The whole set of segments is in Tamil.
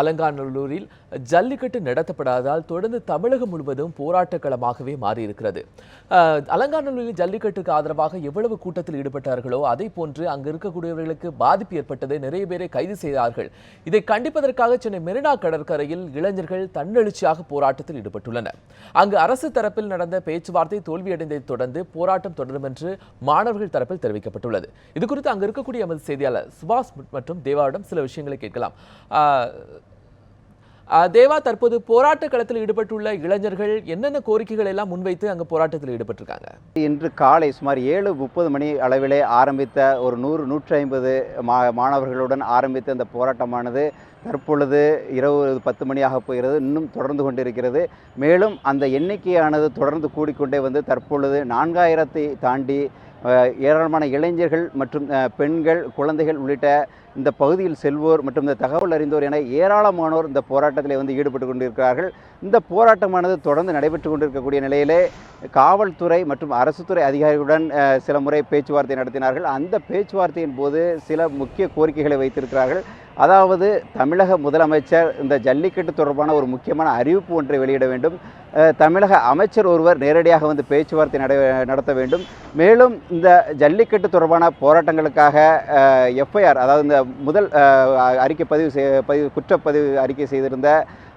அலங்காநல்லூரில் ஜல்லிக்கட்டு நடத்தப்படாததால் தொடர்ந்து தமிழகம் முழுவதும் போராட்டக்களமாகவே மாறியிருக்கிறது. அலங்காநல்லூரில் ஜல்லிக்கட்டுக்கு ஆதரவாக எவ்வளவு கூட்டத்தில் ஈடுபட்டார்களோ அதே போன்று அங்கு இருக்கக்கூடியவர்களுக்கு பாதிப்பு ஏற்பட்டது நிறைய பேரை கைது செய்தார்கள். இதை கண்டிப்பதற்காக சென்னை மெரினா கடற்கரையில் இளைஞர்கள் தன்னெழுச்சியாக போராட்டத்தில் ஈடுபட்டுள்ளனர். அங்கு அரசு தரப்பில் நடந்த பேச்சுவார்த்தை தோல்வியடைந்ததை தொடர்ந்து போராட்டம் தொடரும் என்று மாணவர்கள் தரப்பில் தெரிவிக்கப்பட்டுள்ளது. இது குறித்து அங்கு இருக்கக்கூடிய எமது செய்தியாளர் சுபாஷ் மற்றும் தேவாவிடம் சில விஷயங்களை கேட்கலாம். தேவா தற்போது போராட்ட களத்தில் ஈடுபட்டுள்ள இளைஞர்கள் என்னென்ன கோரிக்கைகள் எல்லாம் முன்வைத்து அங்கே போராட்டத்தில் ஈடுபட்டிருக்காங்க? இன்று காலை சுமார் ஏழு முப்பது மணி அளவிலே ஆரம்பித்த ஒரு நூறு நூற்றி ஐம்பது மா மாணவர்களுடன் ஆரம்பித்த இந்த போராட்டமானது தற்பொழுது இரவு பத்து மணியாக போகிறது இன்னும் தொடர்ந்து கொண்டிருக்கிறது. மேலும் அந்த எண்ணிக்கையானது தொடர்ந்து கூடிக்கொண்டே வந்து தற்பொழுது நான்காயிரத்தை தாண்டி ஏராளமான இளைஞர்கள் மற்றும் பெண்கள் குழந்தைகள் உள்ளிட்ட இந்த பகுதியில் செல்வோர் மற்றும் இந்த தகவல் அறிந்தோர் என ஏராளமானோர் இந்த போராட்டத்தில் வந்து ஈடுபட்டு கொண்டிருக்கிறார்கள். இந்த போராட்டமானது தொடர்ந்து நடைபெற்று கொண்டிருக்கக்கூடிய நிலையிலே காவல்துறை மற்றும் அரசு துறை அதிகாரிகளுடன் சில முறை பேச்சுவார்த்தை நடத்தினார்கள். அந்த பேச்சுவார்த்தையின் போது சில முக்கிய கோரிக்கைகளை வைத்திருக்கிறார்கள். அதாவது தமிழக முதலமைச்சர் இந்த ஜல்லிக்கட்டு தொடர்பான ஒரு முக்கியமான அறிவிப்பு ஒன்றை வெளியிட வேண்டும். தமிழக அமைச்சர் ஒருவர் நேரடியாக வந்து பேச்சுவார்த்தை நட நடத்த வேண்டும். மேலும் இந்த ஜல்லிக்கட்டு தொடர்பான போராட்டங்களுக்காக எஃப்ஐஆர் அதாவது இந்த முதல் அறிக்கை பதிவு செய் பதிவு குற்றப்பதிவு அறிக்கை செய்திருந்த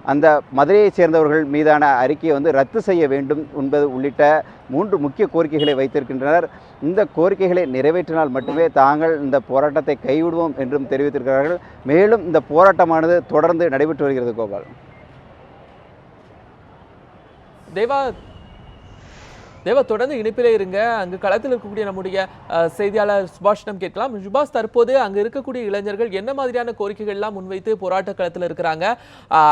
அந்த மதுரையைச் சேர்ந்தவர்கள் மீதான அறிக்கையை வந்து ரத்து செய்ய வேண்டும் என்பது உள்ளிட்ட மூன்று முக்கிய கோரிக்கைகளை வைத்திருக்கின்றனர். இந்த கோரிக்கைகளை நிறைவேற்றினால் மட்டுமே தாங்கள் இந்த போராட்டத்தை கைவிடுவோம் என்றும் தெரிவித்திருக்கிறார்கள். மேலும் இந்த போராட்டமானது தொடர்ந்து நடைபெற்று வருகிறது கோபால். தேவா தேவா தொடர்ந்து இணைப்பிலே இருங்க. அங்கு களத்தில் இருக்கக்கூடிய நம்முடைய செய்தியாளர் சுபாஷிடம் கேட்கலாம். சுபாஷ் தற்போது அங்கு இருக்கக்கூடிய இளைஞர்கள் என்ன மாதிரியான கோரிக்கைகள்லாம் முன்வைத்து போராட்ட களத்தில் இருக்கிறாங்க?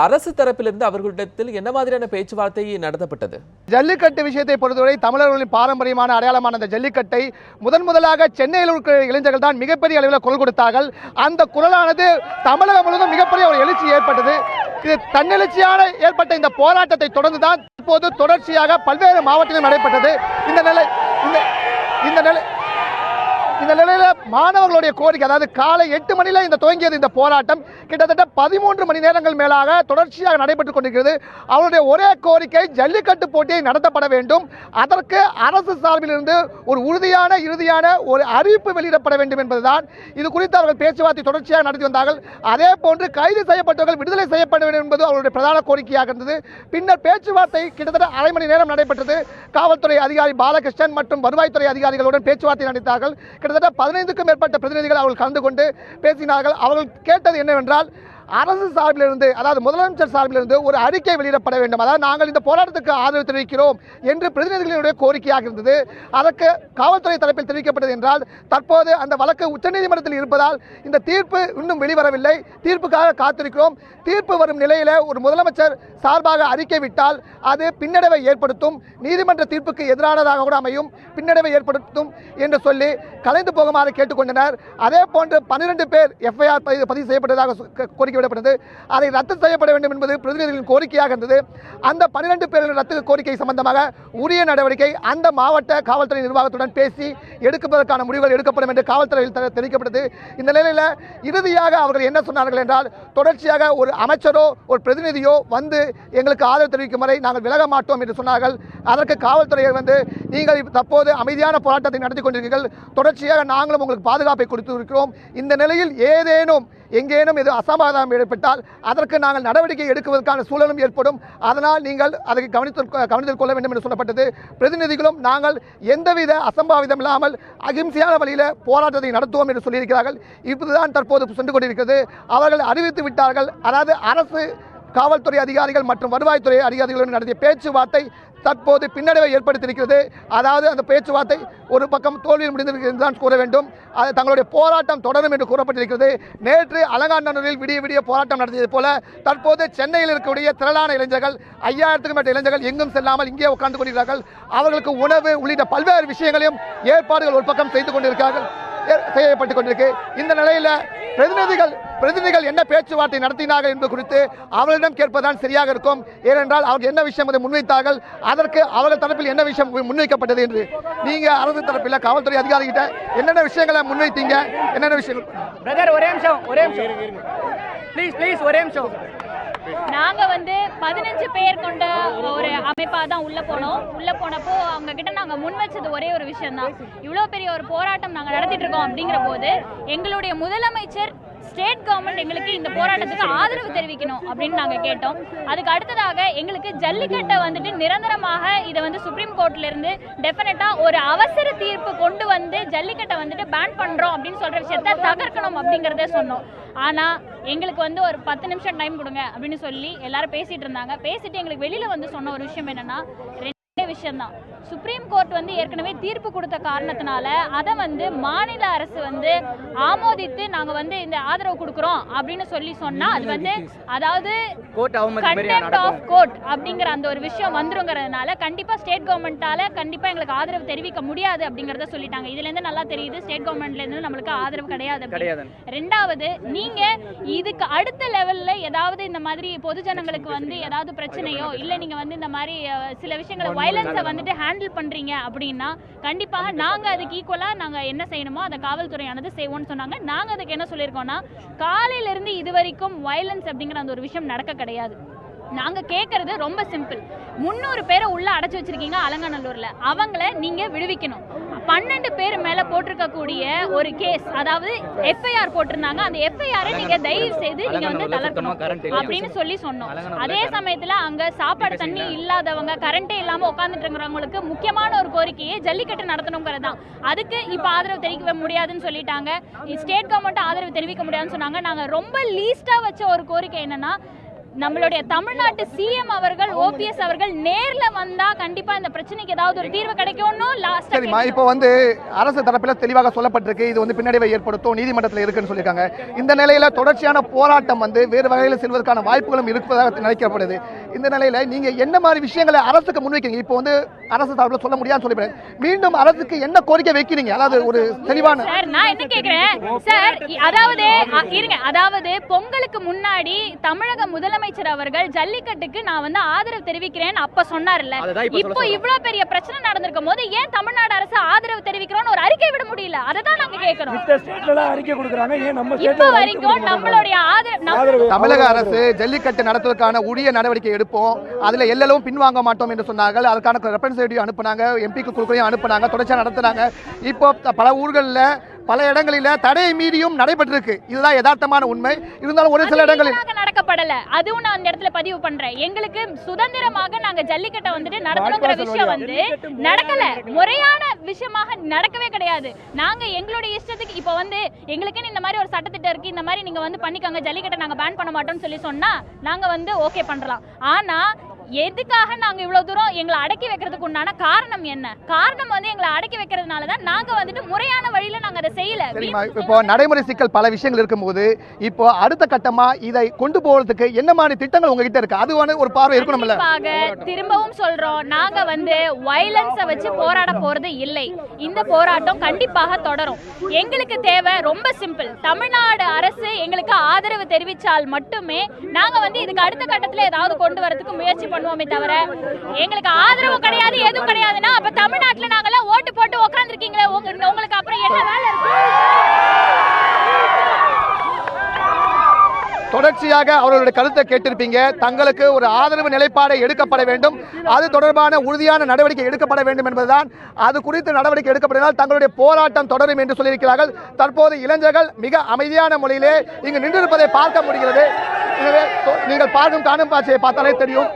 அரசு தரப்பிலிருந்து அவர்களிடத்தில் என்ன மாதிரியான பேச்சுவார்த்தை நடத்தப்பட்டது? ஜல்லிக்கட்டு விஷயத்தை பொறுத்தவரை தமிழர்களின் பாரம்பரியமான அடையாளமான அந்த ஜல்லிக்கட்டை முதன் முதலாக சென்னையில் இருக்கிற இளைஞர்கள் தான் மிகப்பெரிய அளவில் குரல் கொடுத்தார்கள். அந்த குரலானது தமிழகம் முழுவதும் மிகப்பெரிய ஒரு எழுச்சி ஏற்பட்டது. இது தன்னெழுச்சியான ஏற்பட்ட இந்த போராட்டத்தை தொடர்ந்து தான் தற்போது தொடர்ச்சியாக பல்வேறு மாவட்டங்களில் நடைபெற்றது. இந்த நிலை இந்த இந்த நிலை இந்த நிலையில மாணவர்களுடைய கோரிக்கை அதாவது காலை எட்டு மணியில் இந்த துவங்கியது இந்த போராட்டம். கிட்டத்தட்ட பதிமூன்று மணி நேரங்கள் மேலாக தொடர்ச்சியாக நடைபெற்றுக் கொண்டிருக்கிறது. அவருடைய ஒரே கோரிக்கை ஜல்லிக்கட்டு போட்டியை நடத்தப்பட வேண்டும். அதற்கு அரசு சார்பிலிருந்து ஒரு உறுதியான இறுதியான ஒரு அறிவிப்பு வெளியிடப்பட வேண்டும் என்பதுதான். இது குறித்து அவர்கள் பேச்சுவார்த்தை தொடர்ச்சியாக நடத்தி வந்தார்கள். அதே போன்று கைது செய்யப்பட்டவர்கள் விடுதலை செய்யப்பட வேண்டும் என்பது அவருடைய பிரதான கோரிக்கையாக இருந்தது. பின்னர் பேச்சுவார்த்தை கிட்டத்தட்ட அரை மணி நேரம் நடைபெற்றது. காவல்துறை அதிகாரி பாலகிருஷ்ணன் மற்றும் வருவாய்த்துறை அதிகாரிகளுடன் பேச்சுவார்த்தை நடத்தார்கள். கிட்டத்தட்ட பதினைந்துக்கும் மேற்பட்ட பிரதிநிதிகள் அவர்கள் கலந்து கொண்டு பேசினார்கள். அவர்கள் கேட்டது என்னவென்றால் அரசு சார்பிலிருந்து அதாவது முதலமைச்சர் சார்பிலிருந்து ஒரு அறிக்கை வெளியிடப்பட வேண்டும். அதாவது நாங்கள் இந்த போராட்டத்துக்கு ஆதரவு தெரிவிக்கிறோம் என்று பிரதிநிதிகளுடைய கோரிக்கையாக இருந்தது. அதற்கு காவல்துறை தரப்பில் தெரிவிக்கப்பட்டது என்றால் தற்போது அந்த வழக்கு உச்சநீதிமன்றத்தில் இருப்பதால் இந்த தீர்ப்பு இன்னும் வெளிவரவில்லை. தீர்ப்புக்காக காத்திருக்கிறோம். தீர்ப்பு வரும் நிலையில் ஒரு முதலமைச்சர் சார்பாக அறிக்கை விட்டால் அது பின்னடைவை ஏற்படுத்தும். நீதிமன்ற தீர்ப்புக்கு எதிரானதாக கூட அமையும். பின்னடைவை ஏற்படுத்தும் என்று சொல்லி கலைந்து போகுமாறு கேட்டுக்கொண்டனர். அதே போன்று பன்னிரண்டு பேர் எஃப்ஐஆர் பதிவு செய்யப்பட்டதாக கோரிக்கை விடப்பட்டது. அதை ரத்து செய்யப்பட வேண்டும் என்பது பிரதிநிதிகளின் கோரிக்கையாக இருந்தது. அந்த பன்னிரண்டு பேரின் ரத்து கோரிக்கை சம்பந்தமாக உரிய நடவடிக்கை அந்த மாவட்ட காவல்துறை நிர்வாகத்துடன் பேசி எடுப்பதற்கான முடிவுகள் எடுக்கப்படும் என்று காவல்துறையில் தெரிவிக்கப்பட்டது. இந்த நிலையில் இறுதியாக அவர்கள் என்ன சொன்னார்கள் என்றால் தொடர்ச்சியாக ஒரு அமைச்சரோ ஒரு பிரதிநிதியோ வந்து எங்களுக்கு ஆதரவு தெரிவிக்கும் வரை நாங்கள் விலக மாட்டோம் என்று சொன்னார்கள். அதற்கு காவல்துறையர் வந்து நீங்கள் தற்போது அமைதியான போராட்டத்தை நடத்தி கொண்டிருக்கிறீர்கள். தொடர்ச்சியாக நாங்களும் உங்களுக்கு பாதுகாப்பை கொடுத்து இருக்கிறோம் இந்த நிலையில் ஏதேனும் எங்கேனும் எது அசமாதானம் ஏற்பட்டால் அதற்கு நாங்கள் நடவடிக்கை எடுக்குவதற்கான சூழலும் ஏற்படும். அதனால் நீங்கள் அதை கவனித்து கவனத்தில் கொள்ள வேண்டும் என்று சொல்லப்பட்டது. பிரதிநிதிகளும் நாங்கள் எந்தவித அசம்பாவிதம் இல்லாமல் அகிம்சையான வழியில் போராட்டத்தை நடத்துவோம் என்று சொல்லியிருக்கிறார்கள். இப்போதுதான் தற்போது சென்று கொண்டிருக்கிறது. அவர்கள் அறிவித்து விட்டார்கள். அதாவது அரசு காவல்துறை அதிகாரிகள் மற்றும் வருவாய்த்துறை அதிகாரிகளுடன் நடத்திய பேச்சுவார்த்தை தற்போது பின்னடைவை ஏற்படுத்தியிருக்கிறது. அதாவது அந்த பேச்சுவார்த்தை ஒரு பக்கம் தோல்வியில் முடிந்திருக்கிறது என்று தான் கூற வேண்டும். அது தங்களுடைய போராட்டம் தொடரும் என்று கூறப்பட்டிருக்கிறது. நேற்று அலங்காநல்லூரில் விடிய விடிய போராட்டம் நடத்தியது போல தற்போது சென்னையில் இருக்கக்கூடிய திரளான இளைஞர்கள் ஐயாயிரத்துக்கும் மேற்பட்ட இளைஞர்கள் எங்கும் செல்லாமல் இங்கே உட்கார்ந்து கொண்டிருக்கிறார்கள். அவர்களுக்கு உணவு உள்ளிட்ட பல்வேறு விஷயங்களையும் ஏற்பாடுகள் ஒரு பக்கம் செய்து கொண்டிருக்கிறார்கள் செய்யப்பட்டு செய்யப்பட்டுக் கொண்டிருக்கு. இந்த நிலையில் பிரதிநிதிகள் பிரதிநிதிகள் என்ன பேச்சுவார்த்தை நடத்தினார்கள் என்பது குறித்து அவர்களிடம் கேட்பதுதான் சரியாக இருக்கும். ஏனென்றால் அவர்கள் என்ன விஷயம் அதை முன்வைத்தார்கள் அதற்கு அவர்கள் தரப்பில் என்ன விஷயம் முன்வைக்கப்பட்டது என்று. நீங்க அரசு தரப்பில் காவல்துறை அதிகாரிகிட்ட என்னென்ன விஷயங்களை முன்வைத்தீங்க என்னென்ன விஷயங்கள் பிரதர் ஒரே நிமிஷம் ஒரே நிமிஷம். ப்ளீஸ் ப்ளீஸ் ஒரே நிமிஷம். நாங்க வந்து பதினஞ்சு பேர் கொண்ட ஒரு அமைப்பா தான் உள்ள போனோம். உள்ள போனப்போ அவங்க கிட்ட நாங்க முன் வச்சது ஒரே ஒரு விஷயம் தான் இவ்வளவு பெரிய ஒரு போராட்டம் நாங்க நடத்திட்டு இருக்கோம் அப்படிங்கிற போது எங்களுடைய முதலமைச்சர் ஸ்டேட் கவர்மெண்ட் எங்களுக்கு இந்த போராட்டத்துக்கு ஆதரவு தெரிவிக்கணும் அப்படின்னு நாங்கள் கேட்டோம். அதுக்கு அடுத்ததாக எங்களுக்கு ஜல்லிக்கட்டை வந்துட்டு நிரந்தரமாக இதை வந்து சுப்ரீம் கோர்ட்லேருந்து இருந்து ஒரு அவசர தீர்ப்பு கொண்டு வந்து ஜல்லிக்கட்டை வந்துட்டு பேன் பண்ணுறோம் அப்படின்னு சொல்கிற விஷயத்த தகர்க்கணும் அப்படிங்கிறத சொன்னோம். ஆனால் எங்களுக்கு வந்து ஒரு பத்து நிமிஷம் டைம் கொடுங்க அப்படின்னு சொல்லி எல்லாரும் பேசிகிட்டு இருந்தாங்க. பேசிட்டு எங்களுக்கு வெளியில் வந்து சொன்ன ஒரு விஷயம் என்னென்னா விஷயம்தான். சுப்ரீம் கோர்ட் வந்து ஏற்கனவே தீர்ப்பு கொடுத்த காரணத்தினால அதை வந்து மாநில அரசு வந்து ஆமோதித்து நாங்க வந்து இந்த ஆதரவு கொடுக்குறோம் அப்படின்னு சொல்லி சொன்னா அது வந்து அதாவது கண்டெம்ட் ஆஃப் கோர்ட் அப்படிங்கிற அந்த ஒரு விஷயம் வந்துருங்கிறதுனால கண்டிப்பா ஸ்டேட் கவர்மெண்டால கண்டிப்பா எங்களுக்கு ஆதரவு தெரிவிக்க முடியாது அப்படிங்கறத சொல்லிட்டாங்க. இதுல இருந்து நல்லா தெரியுது ஸ்டேட் கவர்மெண்ட்ல இருந்து நம்மளுக்கு ஆதரவு கிடையாது ரெண்டாவது நீங்க இதுக்கு அடுத்த லெவல்ல ஏதாவது இந்த மாதிரி பொதுஜனங்களுக்கு வந்து ஏதாவது பிரச்சனையோ இல்ல நீங்க வந்து இந்த மாதிரி சில விஷயங்களை வயலன்ஸை வந்துட்டு ஹேண்டில் பண்றீங்க அப்படின்னா கண்டிப்பாக நாங்க அதுக்கு ஈக்குவலா நாங்க என்ன செய்யணுமோ அதை காவல்துறையானது செய்வோம்னு சொன்னாங்க. நாங்க அதுக்கு என்ன சொல்லியிருக்கோம்னா காலையில இருந்து இது வரைக்கும் வயலன்ஸ் அப்படிங்கிற அந்த ஒரு விஷயம் நடக்க கிடையாது. நாங்க கேட்கறது ரொம்ப சிம்பிள் முந்நூறு பேரை உள்ள அடைச்சு வச்சிருக்கீங்க அலங்காநல்லூர்ல. அவங்கள நீங்க விடுவிக்கணும். பன்னெண்டு பேர் மேல போட்டிருக்கக்கூடிய ஒரு கேஸ் அதாவது எஃப்ஐஆர் போட்டிருந்தாங்க. அந்த எஃப்ஐஆரை நீங்க தயவு செய்து நீங்க வந்து தளர்த்தணும் இல்ல. அப்படின்னு சொல்லி சொன்னோம். அதே. சமயத்துல அங்க சாப்பாடு தண்ணி இல்லாதவங்க கரண்டே இல்லாம உட்காந்துட்டு இருக்கிறவங்களுக்கு முக்கியமான ஒரு கோரிக்கையே ஜல்லிக்கட்டு நடத்தணுங்கிறது தான். அதுக்கு இப்ப ஆதரவு தெரிவிக்க முடியாதுன்னு சொல்லிட்டாங்க. ஸ்டேட் கவர்மெண்ட் ஆதரவு தெரிவிக்க முடியாதுன்னு சொன்னாங்க. நாங்க ரொம்ப லீஸ்டா வச்ச ஒரு கோரிக்கை என்னன்னா நம்மளுடைய தமிழ்நாட்டு சிஎம் அவர்கள் ஓபிஎஸ் அவர்கள் நேர்ல வந்தா கண்டிப்பா இந்த பிரச்சனைக்கு ஏதாவது ஒரு தீர்வு கிடைக்கும்னு லாஸ்டா சரிம்மா இப்போ வந்து அரசு தரப்பில் தெளிவாக சொல்லப்பட்டிருக்கு. இது வந்து பின்னடைவை ஏற்படுத்தும் நீதிமன்றத்தில் இருக்குன்னு சொல்லியிருக்காங்க. இந்த நிலையில தொடர்ச்சியான போராட்டம் வந்து வேறு வகையில் செல்வதற்கான வாய்ப்புகளும் இருப்பதாக நினைக்கப்படுது. இந்த நிலையில நீங்க என்ன மாதிரி விஷயங்களை அரசுக்கு முன்வைக்கிறீங்க? இப்போ வந்து அரசு தரப்பில் சொல்ல முடியாதுன்னு சொல்லி மீண்டும் அரசுக்கு என்ன கோரிக்கை வைக்கிறீங்க? அதாவது ஒரு தெளிவான சார் நான் என்ன கேக்குறேன்? சார் அதாவது இருங்க. அதாவது பொங்கலுக்கு முன்னாடி தமிழக முதலமைச்சர் அவர்கள் ஜல்லிக்கட்டுக்கு நான் வந்து ஆதரவு தெரிவிக்கிறேன்னு அப்ப சொன்னார்ல. இப்ப. இவ்ளோ பெரிய பிரச்சனை நடந்திருக்கும் போது ஏன் தமிழ்நாடு அரசு ஆதரவு தெரிவிக்கிறோம்னு ஒரு அறிக்கை விட முடியல? அதை தான் நாங்க நம்ம இப்போ வரைக்கும் நம்மளுடைய ஆதரவு தமிழக அரசு ஜல்லிக்கட்டு நடத்துவதற்கான உரிய நடவடிக்கை எடுப்போம். அதுல எல்லளவும் பின்வாங்க மாட்டோம் என்று சொன்னார்கள். அதுக்கான ரெப்ரஸன்டேட்டிவ் அனுப்புனாங்க. எம்பிக்கு குழுக்களையும் அனுப்புனாங்க. தொடர்ச்சியாக நடத்துனாங்க. இப்போ பல ஊர்களில் பல இடங்களில் தடை மீறியும் நடைபெற்றிருக்கு. இதுதான் யதார்த்தமான உண்மை. இருந்தாலும் ஒரு சில இடங்களில் நடக்கப்படல? அதுவும் நான் அந்த இடத்துல பதிவு பண்றேன். எங்களுக்கு சுதந்திரமாக நாங்க ஜல்லிக்கட்டை வந்துட்டு நடத்தணுங்கிற விஷயம் வந்து நடக்கல. முறையான விஷயமாக நடக்கவே கிடையாது. நாங்க எங்களுடைய இஷ்டத்துக்கு இப்போ வந்து எங்களுக்குன்னு இந்த மாதிரி ஒரு சட்டத்திட்டம் இருக்கு. இந்த மாதிரி நீங்க வந்து பண்ணிக்கோங்க. ஜல்லிக்கட்டை நாங்க பேன் பண்ண மாட்டோம்னு சொல்லி சொன்னா நாங்க வந்து ஓகே பண்ணலாம் ஆனா எதுக்காக நாங்க இவ்வளவு தூரம் எங்களை அடக்கி வைக்கிறதுக்கு உண்டான காரணம் என்ன? காரணம் வந்து எங்களை அடக்கி வைக்கிறதுனால தான் நாங்க வந்துட்டு முறையான வழியில நாங்க அதை செய்யல. இப்போ நடைமுறை சிக்கல் பல விஷயங்கள் இருக்கும்போது இப்போ அடுத்த கட்டமா இதை கொண்டு போவதற்கு என்ன மாதிரி திட்டங்கள் உங்ககிட்ட இருக்கு? அது வந்து ஒரு பார்வை இருக்கணும்ல. திரும்பவும் சொல்றோம் நாங்க வந்து வயலன்ஸ வச்சு போராட போறது இல்லை. இந்த போராட்டம் கண்டிப்பாக தொடரும். எங்களுக்கு தேவை ரொம்ப சிம்பிள் தமிழ்நாடு அரசு எங்களுக்கு ஆதரவு தெரிவித்தால் மட்டுமே நாங்க வந்து இதுக்கு அடுத்த கட்டத்துல ஏதாவது கொண்டு வரதுக்கு முயற்சி பண்ணுவோமே தவிர எங்களுக்கு ஆதரவு கிடையாது எதுவும் கிடையாதுன்னா அப்ப தமிழ்நாட்டுல நாங்கெல்லாம் ஓட்டு போட்டு உட்காந்துருக்கீங்களே உங்களுக்கு அப்புறம் என்ன வேலை இருக்கு? தொடர்ச்சியாக அவர்களுடைய கருத்தை கேட்டிருப்பீங்க. தங்களுக்கு ஒரு ஆதரவு நிலைப்பாடை எடுக்கப்பட வேண்டும். அது தொடர்பான உறுதியான நடவடிக்கை எடுக்கப்பட வேண்டும் என்பதுதான். அது குறித்து நடவடிக்கை எடுக்கப்படினால் தங்களுடைய போராட்டம் தொடரும் என்று சொல்லியிருக்கிறார்கள். தற்போது இளைஞர்கள் மிக அமைதியான மொழியிலே இங்கு நின்றிருப்பதை பார்க்க முடிகிறது. எனவே நீங்கள் பார்க்கும் காணும் காட்சியை பார்த்தாலே தெரியும்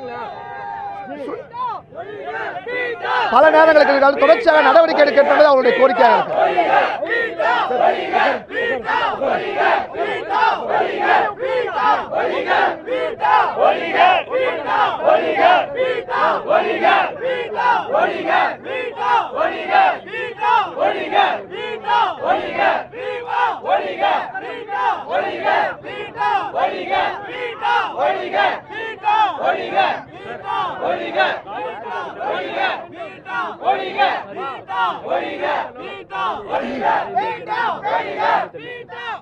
பல நேரங்களுக்கு நீங்கள் தொடர்ச்சியாக நடவடிக்கை எடுக்க என்பது அவருடைய கோரிக்கையாக இருக்கு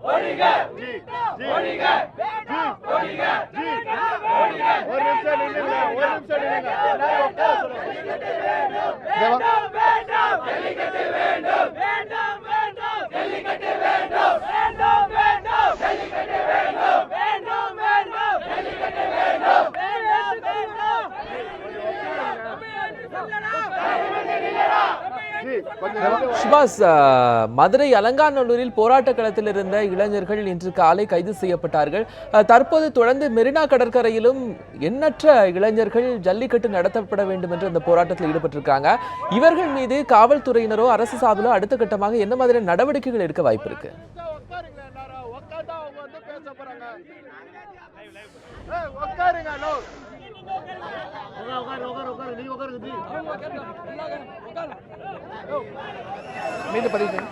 ஒழிக ஒழிக ஒழிக சுபாஷ் மதுரை அலங்காநல்லூரில் போராட்ட களத்தில் இருந்த இளைஞர்கள் இன்று காலை கைது செய்யப்பட்டார்கள். தற்போது தொடர்ந்து மெரினா கடற்கரையிலும் எண்ணற்ற இளைஞர்கள் ஜல்லிக்கட்டு நடத்தப்பட வேண்டும் என்று அந்த போராட்டத்தில் ஈடுபட்டிருக்காங்க. இவர்கள் மீது காவல்துறையினரோ அரசு சார்பிலோ அடுத்த கட்டமாக என்ன மாதிரியான நடவடிக்கைகள் எடுக்க வாய்ப்பு இருக்கு? மீண்டும் பதிவு செய்யுங்க.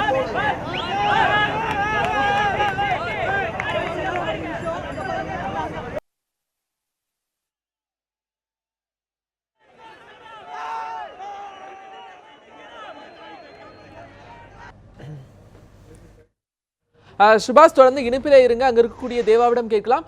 அஹ், சுபாஷ் தொடர்ந்து இணைப்பிலே இருங்க. அங்க இருக்கக்கூடிய தேவாவிடம் கேட்கலாம்.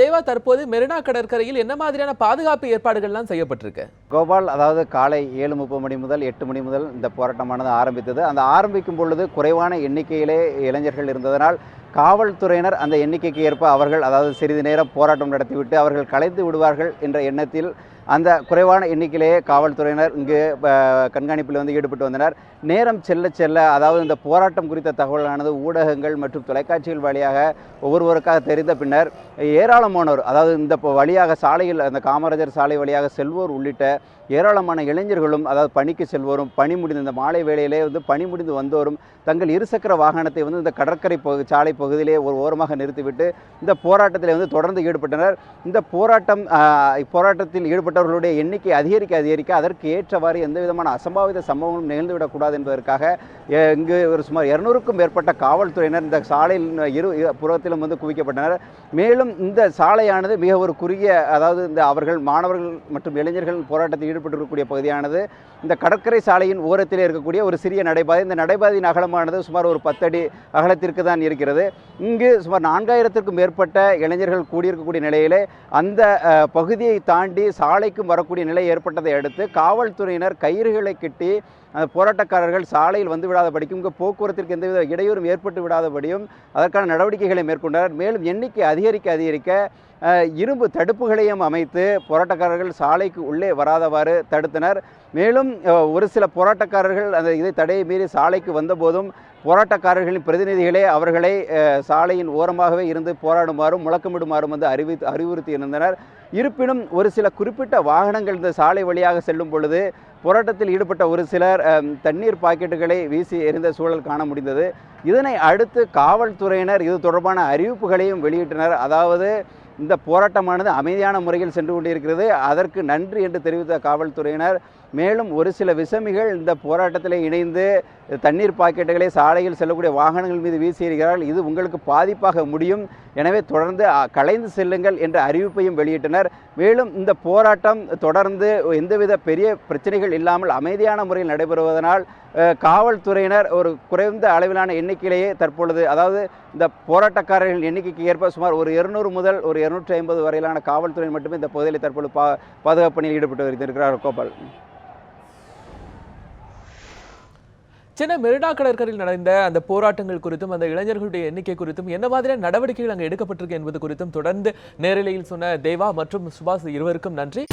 தேவா தற்போது மெரினா கடற்கரையில் என்ன மாதிரியான பாதுகாப்பு ஏற்பாடுகள்லாம் செய்யப்பட்டிருக்கு? கோபால் அதாவது காலை ஏழு முப்பது மணி முதல் எட்டு மணி முதல் இந்த போராட்டமானது ஆரம்பித்தது. அந்த ஆரம்பிக்கும் பொழுது குறைவான எண்ணிக்கையிலே இளைஞர்கள் இருந்ததனால் காவல்துறையினர் அந்த எண்ணிக்கைக்கு ஏற்ப அவர்கள் அதாவது சிறிது நேரம் போராட்டம் நடத்திவிட்டு அவர்கள் கலைந்து விடுவார்கள் என்ற எண்ணத்தில் அந்த குறைவான எண்ணிக்கையிலேயே காவல்துறையினர் இங்கு கண்காணிப்பில் வந்து ஈடுபட்டு வந்தனர். நேரம் செல்ல செல்ல அதாவது இந்த போராட்டம் குறித்த தகவலானது ஊடகங்கள் மற்றும் தொலைக்காட்சிகள் வழியாக ஒவ்வொருவருக்காக தெரிந்த பின்னர் ஏராளமானோர் அதாவது இந்த வழியாக சாலையில் அந்த காமராஜர் சாலை வழியாக செல்வோர் உள்ளிட்ட ஏராளமான இளைஞர்களும் அதாவது பணிக்கு செல்வோரும் பணி முடிந்த இந்த மாலை வேளையிலே வந்து பணி முடிந்து வந்தோரும் தங்கள் இருசக்கர வாகனத்தை வந்து இந்த கடற்கரை பகு சாலை பகுதியிலே ஒரு ஓரமாக நிறுத்திவிட்டு இந்த போராட்டத்தில் வந்து தொடர்ந்து ஈடுபட்டனர். இந்த போராட்டம் போராட்டத்தில் ஈடுபட்ட ஈடுபட்டவர்களுடைய எண்ணிக்கை அதிகரிக்க அதிகரிக்க அதற்கு ஏற்றவாறு எந்த விதமான அசம்பாவித சம்பவங்களும் நிகழ்ந்துவிடக்கூடாது என்பதற்காக இங்கு ஒரு சுமார் இருநூறுக்கும் மேற்பட்ட காவல்துறையினர் இந்த சாலையில் இரு புறத்திலும் வந்து குவிக்கப்பட்டனர். மேலும் இந்த சாலையானது மிக ஒரு குறுகிய அதாவது இந்த அவர்கள் மாணவர்கள் மற்றும் இளைஞர்கள் போராட்டத்தில் ஈடுபட்டிருக்கக்கூடிய பகுதியானது. இந்த கடற்கரை சாலையின் ஓரத்திலே இருக்கக்கூடிய ஒரு சிறிய நடைபாதை இந்த நடைபாதையின் அகலமானது சுமார் ஒரு பத்தடி அகலத்திற்கு தான் இருக்கிறது. இங்கு சுமார் நான்காயிரத்திற்கும் மேற்பட்ட இளைஞர்கள் கூடியிருக்கக்கூடிய நிலையிலே அந்த பகுதியை தாண்டி சாலை சாலைக்கும் வரக்கூடிய நிலை ஏற்பட்டதை அடுத்து காவல்துறையினர் கயிறுகளை கட்டி அந்த போராட்டக்காரர்கள் சாலையில் வந்து விடாதபடிக்கும் இங்கு போக்குவரத்திற்கு எந்தவித இடையூறும் ஏற்பட்டு விடாதபடியும் அதற்கான நடவடிக்கைகளை மேற்கொண்டனர் மேலும் எண்ணிக்கை அதிகரிக்க அதிகரிக்க இரும்பு தடுப்புகளையும் அமைத்து போராட்டக்காரர்கள் சாலைக்கு உள்ளே வராதவாறு தடுத்தனர். மேலும் ஒரு சில போராட்டக்காரர்கள் அந்த இதை தடையை மீறி சாலைக்கு வந்தபோதும் போராட்டக்காரர்களின் பிரதிநிதிகளே அவர்களை சாலையின் ஓரமாகவே இருந்து போராடுமாறும் முழக்கமிடுமாறும் வந்து அறிவி அறிவுறுத்தி இருந்தனர் இருப்பினும் ஒரு சில குறிப்பிட்ட வாகனங்கள் இந்த சாலை வழியாக செல்லும் பொழுது போராட்டத்தில் ஈடுபட்ட ஒரு சிலர் தண்ணீர் பாக்கெட்டுகளை வீசி எறிந்த சூழல் காண முடிந்தது. இதனை அடுத்து காவல்துறையினர் இது தொடர்பான அறிவிப்புகளையும் வெளியிட்டனர். அதாவது இந்த போராட்டமானது அமைதியான முறையில் சென்று கொண்டிருக்கிறது. அதற்கு நன்றி என்று தெரிவித்த காவல்துறையினர். மேலும் ஒரு சில விசமிகள் இந்த போராட்டத்தில் இணைந்து தண்ணீர் பாக்கெட்டுகளை சாலையில் செல்லக்கூடிய வாகனங்கள் மீது வீசியிருக்கிறார்கள். இது உங்களுக்கு பாதிப்பாக முடியும். எனவே தொடர்ந்து கலைந்து செல்லுங்கள் என்ற அறிவிப்பையும் வெளியிட்டனர். மேலும் இந்த போராட்டம் தொடர்ந்து எந்தவித பெரிய பிரச்சனைகள் இல்லாமல் அமைதியான முறையில் நடைபெறுவதனால் காவல்துறையினர் ஒரு குறைந்த அளவிலான எண்ணிக்கையிலேயே தற்பொழுது அதாவது இந்த போராட்டக்காரர்களின் எண்ணிக்கைக்கு ஏற்ப சுமார் ஒரு இருநூறு முதல் ஒரு இருநூற்றி ஐம்பது வரையிலான காவல்துறை மட்டுமே இந்த பகுதியில் தற்பொழுது பா பாதுகாப்பு பணியில் ஈடுபட்டு வருகிறார் கோபால். சென்னை மெரினா கடற்கரையில் நடந்த அந்த போராட்டங்கள் குறித்தும் அந்த இளைஞர்களுடைய எண்ணிக்கை குறித்தும் என்ன மாதிரியான நடவடிக்கைகள் அங்கே எடுக்கப்பட்டிருக்கு என்பது குறித்தும் தொடர்ந்து நேரலையில் சொன்ன தேவா மற்றும் சுபாஷ் இருவருக்கும் நன்றி.